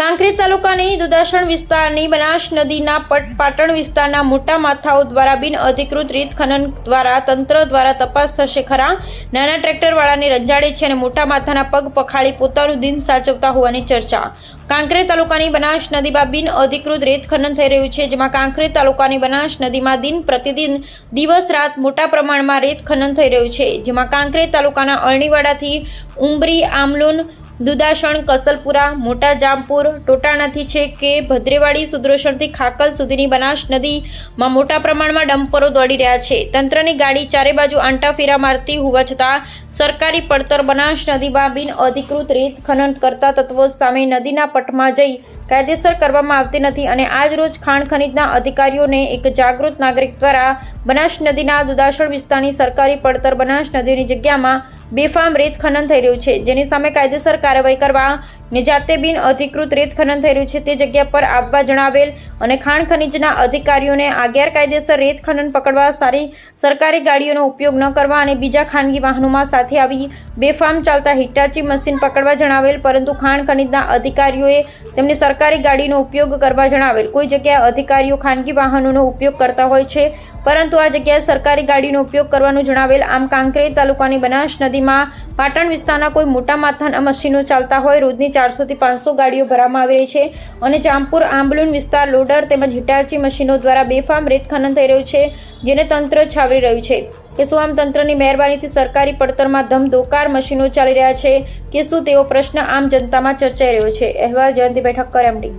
કાંકરેજ તાલુકાની દુદાસણ વિસ્તારની બનાસ નદીના પટ પાટણ વિસ્તારના મોટા માથાઓ દ્વારા બિન અધિકૃત રીત ખનન દ્વારા તંત્ર દ્વારા તપાસ થશે ખરા? નાના ટ્રેક્ટરવાળાને રંજાડે છે અને મોટા માથાના પગ પખાળી પોતાનું દિન સાચવતા હોવાની ચર્ચા. કાંકરેજ તાલુકાની બનાસ નદીમાં બિન અધિકૃત રેત ખનન થઈ રહ્યું છે, જેમાં કાંકરેજ તાલુકાની બનાસ નદીમાં દિન પ્રતિદિન દિવસ રાત મોટા પ્રમાણમાં રેત ખનન થઈ રહ્યું છે, જેમાં કાંકરેજ તાલુકાના અરણીવાડાથી ઉમરી આમલુન દુદાસણ, કસલપુરા, મોટા જામપુર, ટોટાણાથી છે કે ભદ્રેવાડી સુદ્રોષણથી ખાકલ સુધીની બનાસ નદીમાં મોટા પ્રમાણમાં ડમ્પરો દોડી રહ્યા છે. તંત્રની ગાડી ચારે બાજુ આંટા મારતી હોવા છતાં સરકારી પડતર બનાસ નદીમાં બિન અધિકૃત રેત ખનન કરતા તત્વો સામે નદીના પટમાં જઈ કાયદેસર કરવામાં આવતી નથી અને આજ રોજ ખાણ ખનીજના અધિકારીઓને એક જાગૃત નાગરિક દ્વારા બનાસ નદીના દુદાસણ વિસ્તારની સરકારી પડતર બનાસ નદીની જગ્યામાં બેફામ રેત ખનન થઈ રહ્યું છે. જેની સામે કાયદેસર કાર્યવાહી કરવા ને જાતે બિન અધિકૃત રેત ખનન થઈ રહ્યું છે તે જગ્યા પર આવવા જણાવેલ અને ખાણ ખનીજના અધિકારીઓને આ ગેરકાયદેસર રેત ખનન પકડવા સારી સરકારી ગાડીઓનો ઉપયોગ ન કરવા અને બીજા ખાનગી વાહનોમાં સાથે આવી બેફામ ચાલતા હિટાચી મશીન પકડવા જણાવેલ, પરંતુ ખાણ ખનીજના અધિકારીઓએ તેમની સરકારી ગાડીનો ઉપયોગ કરવા જણાવેલ. કોઈ જગ્યાએ અધિકારીઓ ખાનગી વાહનોનો ઉપયોગ કરતા હોય છે, પરંતુ આ જગ્યાએ સરકારી ગાડીનો ઉપયોગ કરવાનું જણાવેલ. આમ, કાંકરેજ તાલુકાની બનાસ નદીમાં પાટણ વિસ્તારના કોઈ મોટા માથાના મશીનો ચાલતા હોય, રોજની ચારસોથી પાંચસો ગાડીઓ ભરવામાં આવી રહી છે અને જામપુર આંબલુન વિસ્તાર લોડર તેમજ હિટાચી મશીનો દ્વારા બેફામ રેત ખનન થઈ રહ્યું છે, જેને તંત્ર છાવરી રહ્યું છે. કે શું આમ તંત્રની મહેરબાનીથી સરકારી પડતરમાં ધમધોકાર મશીનો ચાલી રહ્યા છે. કે શું તેવો પ્રશ્ન આમ જનતામાં ચર્ચાઈ રહ્યો છે. અહેવાલ જયંતિભાઈ ઠક્કર એમડી